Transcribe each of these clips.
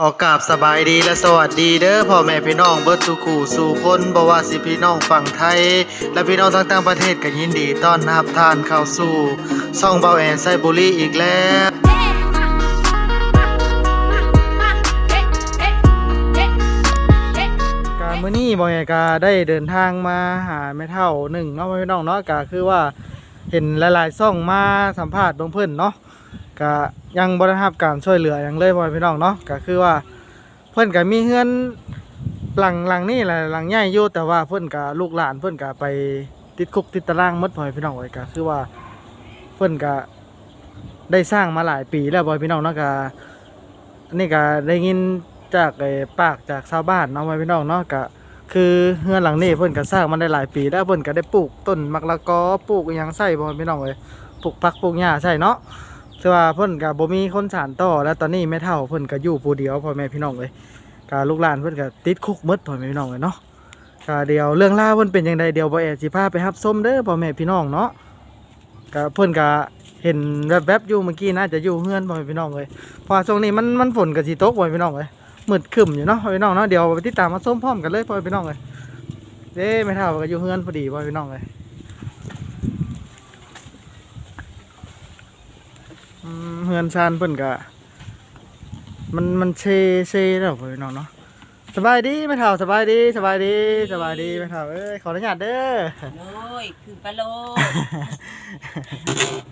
ขอกราบสบายดีและสวัสดีเด้อพ่อแม่พี่น้องเบิดทุกคู่สู่คนบ่ว่าสิพี่น้องฝั่งไทย และพี่น้องทั้งต่างประเทศก็ยินดีต้อนรับท่านเข้าสู่ซ่องเบาแอนไซบุรีอีกแล้วการมื้อนี้บ่อยกาได้เดินทางมาหาแม่เฒ่าหนึ่งเนาะพี่น้องเนาะก็คือว่าเห็นหลายๆซ่องมาสัมภาษณ์เบิ่งเพิ่นเนาะ ก็ยังบ่ได้รับการช่วยเหลือหยังเลยพ่อแม่พี่น้องเนาะก็คือว่าเพิ่อนก็มีเฮือนหลังหลังนี่แหละหลังใหญ่อยู่แต่ว่าเพิ่อนก็ลูกหลานเพิ่อนก็ไปติดคุกติดตารางมดพ่อแม่พี่น้องไว้ก็คือว่าเพิ่อนก็ได้สร้างมาหลายปีแล้วพ่อแม่พี่น้องเนาะก็อันนี้ก็ได้ยินจากไอ้ปากจากชาวบ้านเนาะไว้พี่น้องเนาะก็คือเฮือนหลังนี้เพิ่อนก็สร้างมาได้หลายปี แล้วเพิ่อนก็ได้ปลูกต้นมักละกอปลูกอิหยังใส่บ่พี่น้องเอ้ยปลูกผักปลูกหญ้าใช่เนาะ แต่ว่าเพิ่นก็บ่มีคนสานต่อ แล้วตอนนี้แม่เฒ่าเพิ่นก็อยู่ผู้เดียวพ่อแม่พี่น้องเอ้ยก็ลูกหลานเพิ่นก็ติดคุกหมดพ่อแม่พี่น้องเอ้ยเนาะก็เดียวเรื่องราวเพิ่นเป็นจังไดเดียวบ่แอสิพาไปรับชมเด้อพ่อแม่พี่น้องเนาะก็เพิ่นก็เห็นแวบๆอยู่เมื่อกี้น่าจะอยู่เฮือนพ่อแม่พี่น้องเอ้ยเพราะช่วงนี้มันมันฝนก็สิตกพ่อแม่พี่น้องเอ้ยมืดครึมอยู่เนาะพ่อพี่น้องเนาะเดี๋ยวไปติดตามมาส้มพร้อมกันเลยพ่อมพี่น้องเลยเด้ไม่เท่าก็อยู่เฮือนพอดีพ่อมพี่น้องเลยอืม เฮือนชานเพิ่นก็มันมันเชเชแล้วพ่อพี่น้องเนาะสบายดีไม่เท่าสบายดีสบายดีสบายดีไม่เท่าเอ้ยขออนุญาตเด้อโอ้ยคือปลาโล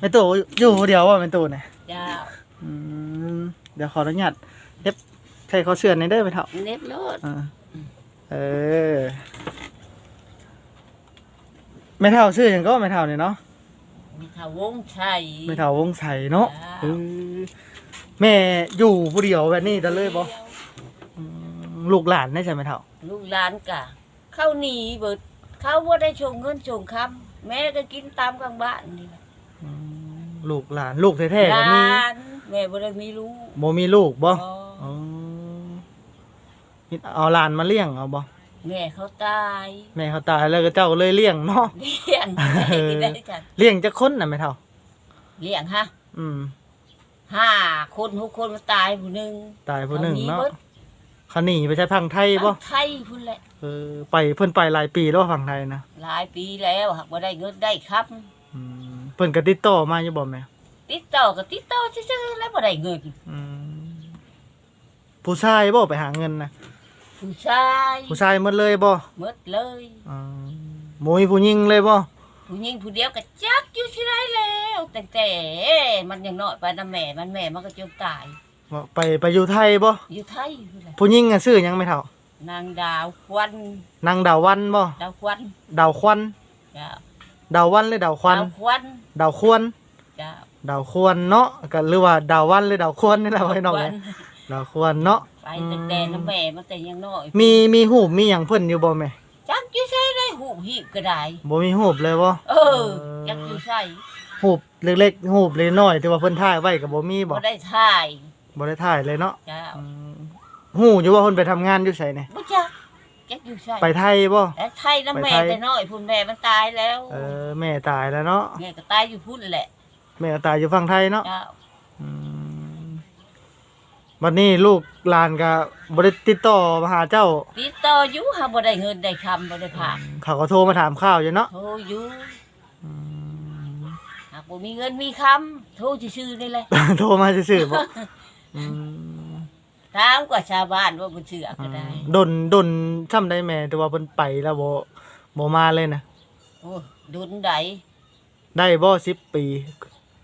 ไม่ตู่อยู่ผู้เดียวว่าไม่ตู่เนี่ยเจ้าอืมเดี๋ยวขออนุญาตเด็บใครเขาเชื่อนในเด้อไม่เท่าเน็บโลดอ่าเออไม่เท่าชื่อหยังก็ไม่เท่าเนี่ยเนาะ มีขาวงชัยไม่เท่าวงใสเนาะจ้าเออแม่อยู่ผู้เดียวแบบนี้แต่เลยบ่อืมลูกหลานได้ใช่ไหมเท่าลูกหลานกะ เข้าหนีเบิด เขาว่าได้ชงเงินชงคำแม่ก็กินตามกลางบ้านนี่แหละอืมลูกหลานลูกแท้ๆก็หมีลานแม่บ่ได้มีลูกบ่มีลูกบ่อ๋ออ๋อเอาหลานมาเลี้ยงเอาบ่ แม่เขาตายแม่เขาตายแล้วก็เจ้าเลยเลี้ยงเนาะเลี้ยงได้กินได้กันเลี้ยงจักคนน่ะไม่เท่า เลี้ยงฮะอืม ห้าคนหกคนมาตายผู้หนึ่งตายผู้หนึ่งเนาะบิดเขาหนีไปใช้พังไทยบ่ไทยพุ่นแหละเออไปเพิ่นไปหลายปีแล้วฝั่งไทยนะหลายปีแล้วหากว่าได้เงินได้ครับ อืมเพิ่นก็ติดต่อมาอยู่บ่แม่ติดต่อก็ติดต่อซื่อๆแล้วบ่ได้เงิน อืมผู้ชายบ่ไปหาเงินนะ ผู้ชายผู้ชายหมดเลยบ่หมดเลยอืมบ่มีผู้หญิงเลยบ่ผู้หญิงผู้เดียวก็จักอยู่ที่ไรแล้วแต่แต่มันยังน้อยไปนะแม่มันแม่มันก็จนตายว่าไปไปอยู่ไทยบ่อยู่ไทยพุ่นแหละผู้หญิงอะชื่อหยังไม่เท่านางดาวควันนางดาววันบ่ดาวควันดาวควันจ้าดาววันหรือดาวควันดาวควันดาวควรจ้าดาวควรเนาะก็หรือว่าดาววันหรือดาวควรนี่แหละไว้น้องคเลวัยดาวควรเนาะ ไปแต่แต่นะแม่มันแต่ยังน้อยมีมีหูปมีหยังเพิ่นอยู่บ่แม่จักอยู่ใช่ได้หูหีบก็ได้บ่มีหูปเลยบ่เออจักอยู่ใช่หูปเล็กๆหูปเล็กน้อยที่ว่าเพิ่นถ่ายไว้ก็บ่มีบ่บ่ได้ถ่ายบ่ได้ถ่ายเลยเนาะจ้าอืมหูอยู่ว่าเพิ่นไปทำงานอยู่ไสเนี่ยบ่จักจักอยู่ใช่ไปไทยบ่แต่ไทยนะไปแม่ไทยแต่น้อยพุ่นแม่มันตายแล้วเออแม่ตายแล้วเนาะแม่ก็ตายอยู่พุ่นแหละแม่ก็ตายอยู่ฝั่งไทยเนาะจ้าอืม วันนี้ลูกหลานก็บ่ได้ติดต่อมาหาเจ้าติดต่ออยู่หาบ่ได้เงินได้คำบ่ได้ผ่านเขาก็โทรมาถามข่าวอยู่เนาะโทรอยู่อืมหากบ่มีเงินมีคำโทรชื่อๆนี่แหละ โทรมาซื่อๆบ่อืมถามกว่าชาวบ้านว่าบ่เชื่อก็ได้ ดนดนช่ำได้แม่แต่ว่าเพิ่นไปแล้วบ่บ่มาเลยนะโอ้ดุนใดได้บ่10ปี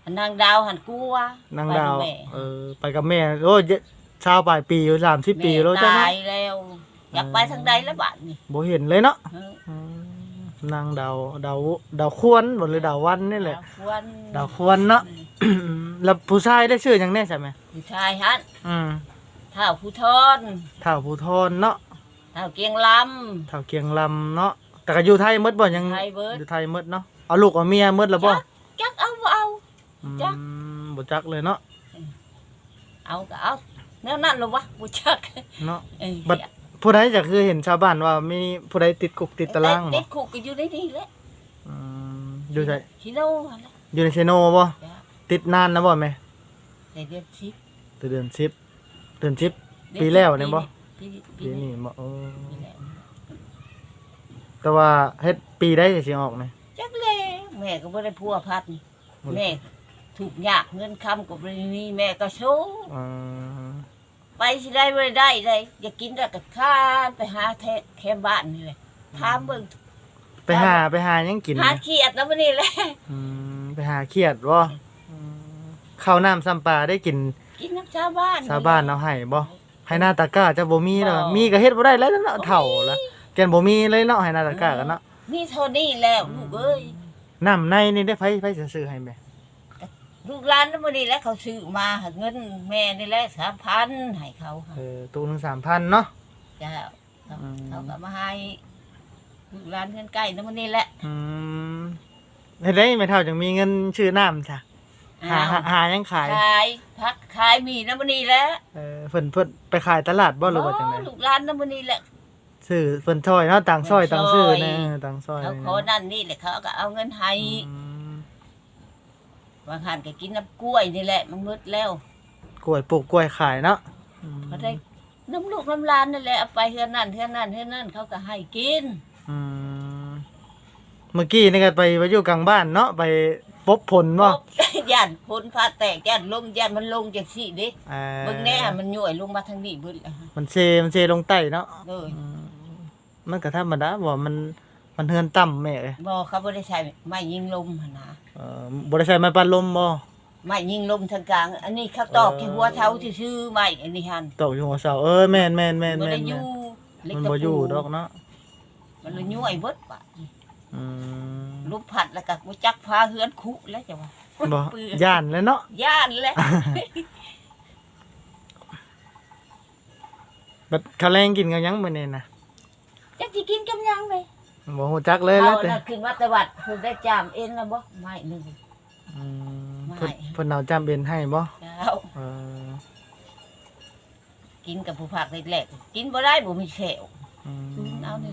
อันนางดาวหันกลัวนางดาว ไปกับแม่เออ ไปกับแม่โอ้ยชาวปลายปีอยู่30ปีแล้วแม่จ้ะตาเนาะยแล้วอยากไปทางใดแล้วบัดนี่บ่เห็นเลยเนาะเอออืมนางดาวดาวดาวควรบ่หรือดาววันนี่แหละ ดาวควรดาวควรเนาะ แล้วผู้ชายได้ชื่อหยังแน่ใช่ไหมผู้ชายฮันอืมเท่าผู้ทอนเท่าผู้ทอนเนาะเท่าเกียงล เท่าเกียงลำเนาะ แต่ก็อยู่ไทยหมดบ่ยังไทยเบิดอยู่ไทยหมดเนาะ เอาลูกเอาเมียหมดแล้วบ่ำจักเอาบ่เอาอืม จ๊ะบ่จักเลยเนาะเอาก็เอาแนวนั้นเหรอวะบ่จักเนาะเอ้ยบัดผู้ใดจะคือเห็นชาวบ้านว่ามีผู้ใดติดคุกติดตารางติบ่ดคุกก็อยู่ในนี่แหละอืมอยู่ไสชิโนหั่นแหละอยู่ในเชโนบ่จ้ะติดนานนะบ่แม่แต่เดือนสิบเดือน10เดือน10ปีแล้วเนี่ยบ่ ปีปีปีนี้นี้บ่เออปีแล้วแต่ว่าเฮ็ดปีได้สิออกนี่จักเลยแม่ก็บ่ได้พัวพัดนี่แม่ ถูกยากเงินคำก็บ่ได้มีแม่ก็โชว์เออไปสิได้บ่ได้ได้อยากกินแล้วก็ข้านไปหาแท้แค่บ้านนี่แหละถามเบิ่งไปหาไปหาหยังกินหาเขียดแล้วมื้อนี้แหละอืมไปหาเครียดบ่อืมข้าวน้ำซ้ำปลาได้กินกินน้ำชาวบ้าน ชาวบ้านเอาให้บ่ให้หน้าตากร้าจะบ่มีแล้วบ่ มีก็เฮ็ดบ่ได้แล้วเนาะเฒ่าละแกนบ่มีเลยเนาะให้หน้าตากร้ากันเนาะมีเท่านี้แล้วลูกเอ้ยน้ำในนี่ได้ไผไผสิซื้อให้แม่ ลูกหลานนั่นมื้อนี้แหล้วเขาซื้อมาหาเงินแม่นี่แหละ3,000ให้เขาค่ะเออตู้หนึง3,000เนาะ จ้าอืม เขาก็มาให้ลูกหลานเพื่อนใกล้นั่นมื้อนี้แหละอืมเฮ็ดได้แม่เฒ่าจังมีเงินชื่อน้ำจ้ะหาหาหาหยังขาย ขายพักขายมีนั่นมื้อนี้แหละเออเพิ่นเพิ่นไปขายตลาดบ่หรือว่าจังได๋ลูกหลานนั่นมื้อนี้แหละ ซื้อเพิ่นซอยเนาะต่างซอยต่างซื้อซอยนะเออต่างซอยเขาขอนั่นนี่แหละเขาก็เอาเงินให้อืม บางหันก็กินน้ำกล้วยนี่แหละ มันมืดแล้วกล้วยปลูกกล้วยขายเนาะอืมก็ได้น้ำลูกน้ำหลานนั่นแหละเอาไปเฮือนนั่นเฮือนนั่นเฮือนนั่นเขาก็ให้กิน อืมเมื่อกี้นี่ก็ไปไปอยู่กลางบ้านเนาะไปปบผลบ่ย่านพ้นผ้าแตกย่านลมย่านมันลงจังซี่เด้อ่าเบิ่งแน่มันย่วยลงมาทางนี้เบิดแล้วฮะมันเซมันเซลงใต้เนาะเลยอืมมันก็ธรรมดาบ่มัน มันเฮือนต่ำแม่เอ้ยบ่เขาบ่ได้ใช้ไม้ยิงลมหั่นนะเออบ่ได้ใช้ไม้ปัดลมบ่ไม้ยิงลมทางกลาง อันนี้เขาตอกที่หัวเท้าที่ชื่อๆไม้อันนี้หั่นตกอยู่หัวเสาเออแม่นแม่นแม่นบ่แม่ได้นอยู่แม่นเล็กมันตะบ่อยู่ปูดอกเนาะมันเลยย่วยเบิดปะอืมลูกผัดแล้วก็บ่จักพาเฮือนคุแล้วจ้ะว่าบ่เปื้อนย่านเลยเนาะย่านแหล้วบัดข้าวแรงกินกับหยังมื้อนี้น่ะจักสิกินกับหยังเลย บ่ฮู้จักเลยเอาแล้วแต่น่ะขึ้นมาแตะวัดเพิ่นได้จามเอ็นแล้วบ่ไม่หนึงอืมไม่ เพิ่นเพิ่นเอาจำเป็นให้บ่เจ้าเออกินกับผู้ผักแรกๆกินบ่ได้บ่มีแขวอืมกินเอานี่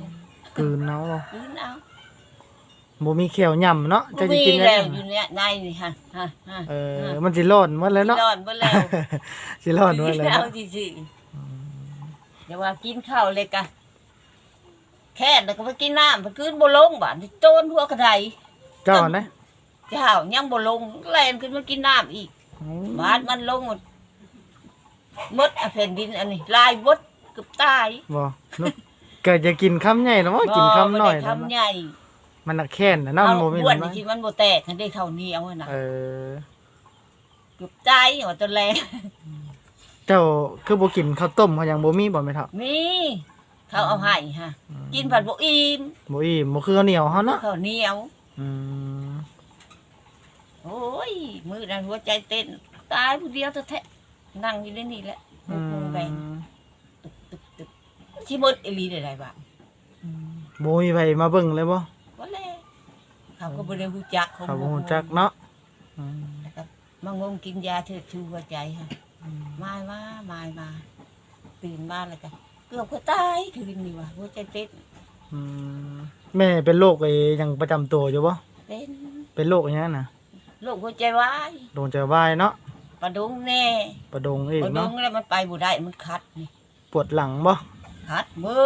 กลืนเอาบ่กินเอาบ่มีเขียวย่ำเนาะบ่จะสิมีกินแล้วยังอยู่เนี่ยในนี่ฮะฮะฮะเออมันสิร้อนหมดเลยเนาะ ร้อนเบ่แล้ว สิร้อนหมดเลยเอาเนาะสิๆอย่าว่ากินข้าวเลยกะ แค่แล้วก็ไปกินน้ำไปกินบ่ลงบาดนี่โจนหัวกระไดเจ้านะเจ้ายังบ่ลงแล่นขึ้นมากินน้ำอีกบาดมันลงหมดมดอะแผ่นดินอันนี้ลายบดเกือบตายบ่นุเกิดจะกินคำใหญ่เนาะกินคำน้อยบ่ได้เนาะคำใหญ่มันน่ะแค้นน่ะเนาะเอาบ่มีบ้วนเนาะที่มันบ่แตกให้ได้เท่านี้เอาไว้น่ะเออเกือบตายว่าตัวแลเจ้าคือบ่กินข้าวต้มเขายังบ่มีบ่แม่นเฒ่ามี เขาเอาให้ฮะ กินผัดบ่อิ่มบ่อิ่มบ่คือข้าวเหนียวเฮาเนาะข้าวเหนียว อืมโอ้ย มือนั้นหัวใจเต้น ตายผู้เดียวแท้ๆนั่งอยู่ในนี่แหละอืโอ้มโหแบงตึกตึกตึกสิหมดอีหลีได้หลายบาทบ่มีไผมาเบิ่งเลยบ่บ่แลเขาก็บ่ได้ฮู้จักเขาบ่ฮู้จักเนาะอืมมางมกินยาเถิดชูหัวใจค่ะมายมามายมาตื่นมาแล้วก็ เกือบก็ตายคืนนี่ว่ะหัวใจเต้นอืมแม่เป็นโรคไอ้หยังประจำตัวอยู่บ่เป็นเป็นโรคอิหยังน่ะโรคหัวใจวายโดนใจวายเนาะประดุงแน่ประดงเองประดุเนาะงแล้วมันไปบ่ได้มันคัดนี่ปวดหลังบ่คัดมื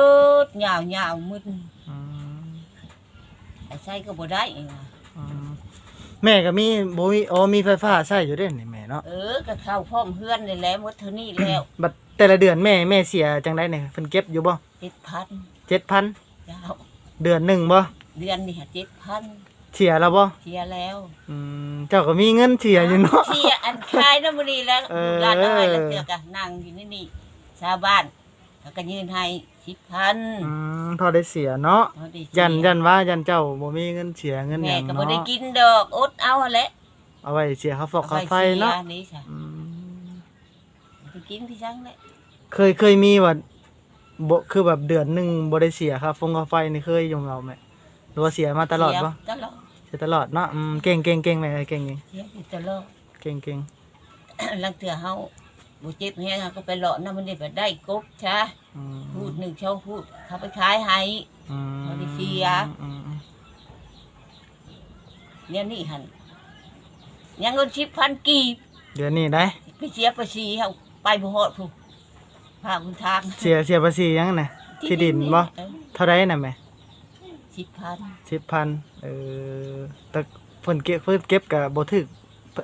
ดยาวยาวมืดอืมแต่ใช้ก็บ่ได้อีกว่ะอืม แม่ก็มีบ่มีอ๋อมีไฟฟ้าใช้อยู่เด้นี่แม่เนาะเออก็เข้าพร้อมเพื่อนนี่แหละหมดเท่านี้แล้วบัดแต่ละเดือนแม่แม่เสียจังได๋เนี่ยเพิ่นเก็บอยู่บ่เจ็ดพัน7,000เจ้าเดือนหนึงบ่เดือนนี่เจ็ดพันเสียแล้วบ่เสียแล้วอืมเจ้าก็มีเงินเสียอยู่เนาะเสียอันคายน้ำมันนี่แล้วเออ ร้านอาหารแล้วเจอกันนั่งอยู่นี่นี่ชาวบ้านเขาก็ยืนให้ สิบพันอืมพอได้เสียเนาะเอาดิยันยันว่ายันเจ้าบ่มีเงินเสียเงินหแม่ยังก็บ่เนาะได้กินดอกอดเอาแหละเอาไว้เสียค่าฟอกค่าไฟอว้สียเนาะนี่จ้ะอืมไปกินพี่จังแหละเคยเคยมีว่าบ่คือแบบเดือนหนึงบ่ได้เสียค่าฟงค่าไฟนี่เคยยงเราไหมหรือว่าเสียมาตลอดบ่เสียตลอดเสียตลอดเนาะอืมเก่งเก่งเก่งแม่เก่งเก่งเสียอยู่ตลอด เก่งเก่ง ลังเถื่อเฮา บ่เจ็บแฮงเฮาก็ไปเลาะน้ำมันนี่ไปได้กบช้าอืมพูดหนึ่งช่องพูดเขาไปขายให้ อืมบ่ได้เสีย อืมอืมเนี่ยนี่หั่นยังเงิน10,000กีบเดือนนี้ได้ ไปเสียภาษีเฮาไปบ่ฮอดผู้พาคุณทางเสียเสียภาษีหยังน่ะที่ดินบ่เออเท่าใดน่ะแม่สิบพัน10,000เออแต่เพิ่นเก็บเพิ่นเก็บก็บ่ถึก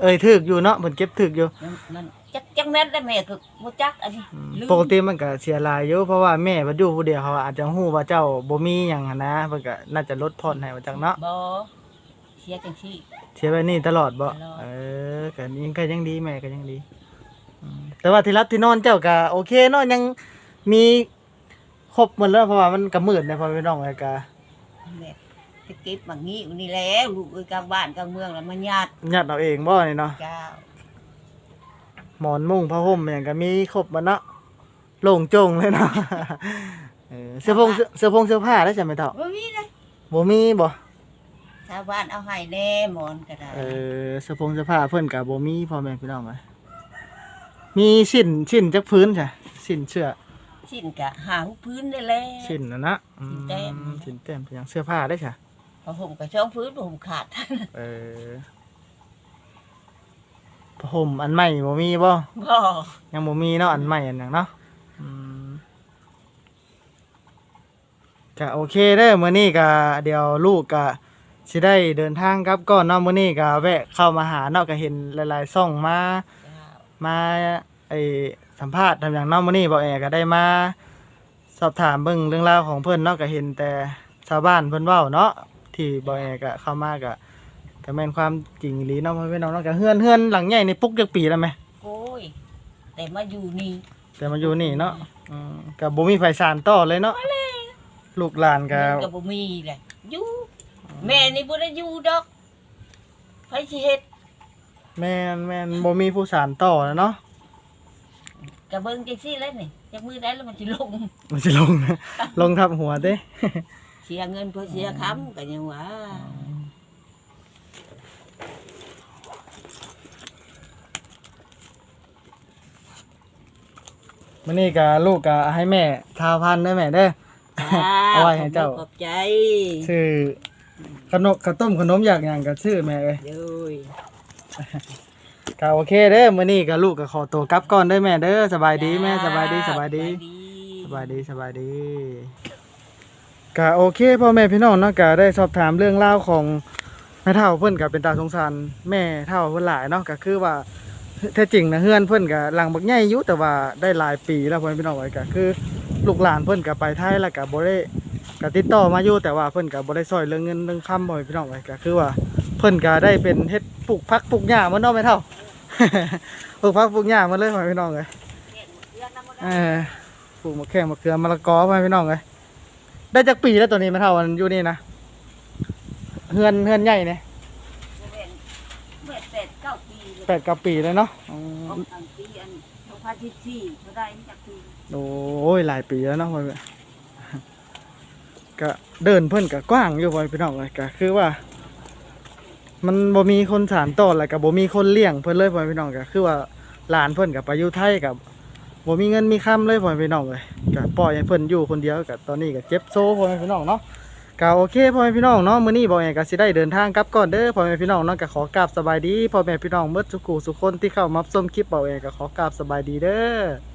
เอ้ยถึกอยู่เนาะเพิ่นเก็บถึกอยู่ มันมัน จักจังแม่นได้แม่ก็บ่จักอันนี้อืมลืมปกติมันก็เสียหลายอยู่เพราะว่าแม่เพิ่นอยู่ผู้เดียวเขาอาจจะฮู้ว่าเจ้าบ่มีหยังหันนะเพิ่นก็น่าจะลดผ่อนให้ว่าจังเนาะบ่เสียจังซี่ เสียไว้นี่ตลอดบ่ตลอด เออก็ยังก็ยังดีแม่ก็ยังดีอืมแต่ว่าที่รับที่นอนเจ้าก็โอเคเนาะยังมีครบหมดแล้วเพราะว่ามันก็มืดนะพ่อพี่น้องเลยก็แม่จะเก็บมางี้อยู่นี่แล้วลูกเอ้ยกลางบ้านกลางเมืองแล้วมันญาติยัดเอาเองบ่นี่เนาะ เจ้าห มอนมุ้งผ้าห่มหยังก็มีครบหมดเนาะโล่งโจงเลยเนาะเออเสื้อผงเสื้อเสื้อผงเสื้อผ้าได้ใช่ไหมเฒ่าบ่มีเลยบ่มีบ่ชาวบ้านเอาให้แน่หมอนก็ได้เออเสื้อผงเสื้อผ้าเพิ่นก็บ่มีพ่อแม่พี่น้องเลยมีชิ้นชิ้นจักพื้นใช่ชิ้นเสื้อสิ้นกะหางพื้นได้แล้วชิ้นน่ะนะอืมชิ้นแต้มชิ้นแต้มเป็นหยังเสื้อผ้าได้ใช่พอห่มกับช่องพื้นพอห่มขาด เออ ผ้าห่มอันใหม่บ่มีบ่บ่ยังบ่มีเนาะอันใหม่อันหยังเนาะอืมก็โอเคเด้อมื้อนี้ก็เดี๋ยวลูกก็สิได้เดินทางกลับก่อนเนาะมื้อนี้ก็แวะเข้ามาหาเนาะก็เห็นหลายๆช่องมาเจ้ามาไอสัมภาษณ์ทำอย่างเน้องมื้อนี้บ่แอก็ได้มา สอบถามเบิ่งเรื่องราวของเพิ่นเนาะก็เห็นแต่ชาวบ้านเพิ่นเว้าเนาะที่บ่แอก็เข้ามาก็ ก็แม่นความจริงอีหลีเนาะพ่อพี่น้องเนาะก็เฮือนเฮือนหลังใหญ่นี่ปลุกจักปีแล้วไหมโอ้ย แต่มาอยู่นี่แต่มาอยู่นี่เนาะอืมก็บ่มีไฟสานต่อเลยเนาะลูกหลานก็เงินก็บ่มีแหละอยู่แม่นี่บ่ได้อยู่ดอกไผสิเฮ็ดแม่นแม่นบ่มีผู้สานต่อแล้วเนาะก็เบิ่งจังซี่แล้วนี่จักมือได้แล้วมันสิลง มันสิลงลงทับหัวเด้ เสียเงินเพื่อเสียค้ำก็ยังว่า มื้อนี้ก็ลูกก็ให้แม่ข้าวพันเด้อแม่เด้อ เอาไว้ให้เจ้า ขอบใจชื่อขนมข้าวต้มขนมอยากอย่างก็ชื่อแม่เอ้ย เด้ยก็โอเคเด้อมื้อนี้ก็ลูกก็ขอตัวกลับก่อนเด้อแม่เด้อสบายดีแม่สบายดีสบายดี สบายดีสบายดีก็โอเคพ่อแม่พี่น้องเนาะก็ได้สอบถามเรื่องราวของแม่เฒ่าเพิ่นก็เป็นตาสงสารแม่เฒ่าเพิ่นหลายเนาะก็คือว่า แท้จริงนะเฮือนเพิ่อนก็หลังบักใหญ่อยู่แต่ว่าได้หลายปีแล้วพ่อแม่พี่น้องไว้ก็คือ ลูกหลานเพิ่อนก็ไปไทยแล้วก็บ่ได้ก็ติดต่อมาอยู่แต่ว่าเพิ่อนก็บ่ได้ซอยเรื่องเงินเรื่องคำพ่อแม่พี่น้องไว้ก็คือว่าเพิ่อนก็ได้เป็นเฮ็ดปลูกผักปลูกหญ้ามาเนาะแม่เฒ่า ปลูกผักปลูกหญ้ามาเลยพ่อแม่พี่น้องเอ้ยเออปลูกมะแข้งมะเขือมะละกอไปพี่น้องเลยได้จากปีแล้วตัวนี้มาเท่ามันอยู่นี่นะเฮือนเฮือนใหญ่เนี่ย เมื่อเป็ดเก้าปีเลย แปดกับปีเลยเนาะอืขอมงอันปีอันสองพันสิบสี่เขาได้จากปีโอ้ยหลายปีแล้วเนาะพ่อแม่ก็เดินเพิ่นก็กว้างอยู่พ่อพี่น้องเลยก็คือว่า มันบ่มีคนสานต่อแล้วก็บ่มีคนเลี้ยงเพิ่นเลยพ่อพี่น้องก็คือว่าหลานเพิ่นก็ไปอยู่ไทยกับบ่มีเงินมีคำเลยพ่อพี่น้องเลยก็ปล่อยให้เพิ่นอยู่คนเดียวก็ตอนนี้ก็เจ็บโซ่พ่อพี่น้องเนาะ ก็โอเคพ่อแม่พี่น้องเนาะมื้อนี้บ่แอนก็สิได้เดินทางกลับก่อนเด้อพ่อแม่พี่น้องเนาะก็ขอกราบสบายดีพ่อแม่พี่น้องเมื่อทุกคู่ทุกคนที่เข้ามาชมคลิปบ่แอนก็ขอกราบสบายดีเด้อ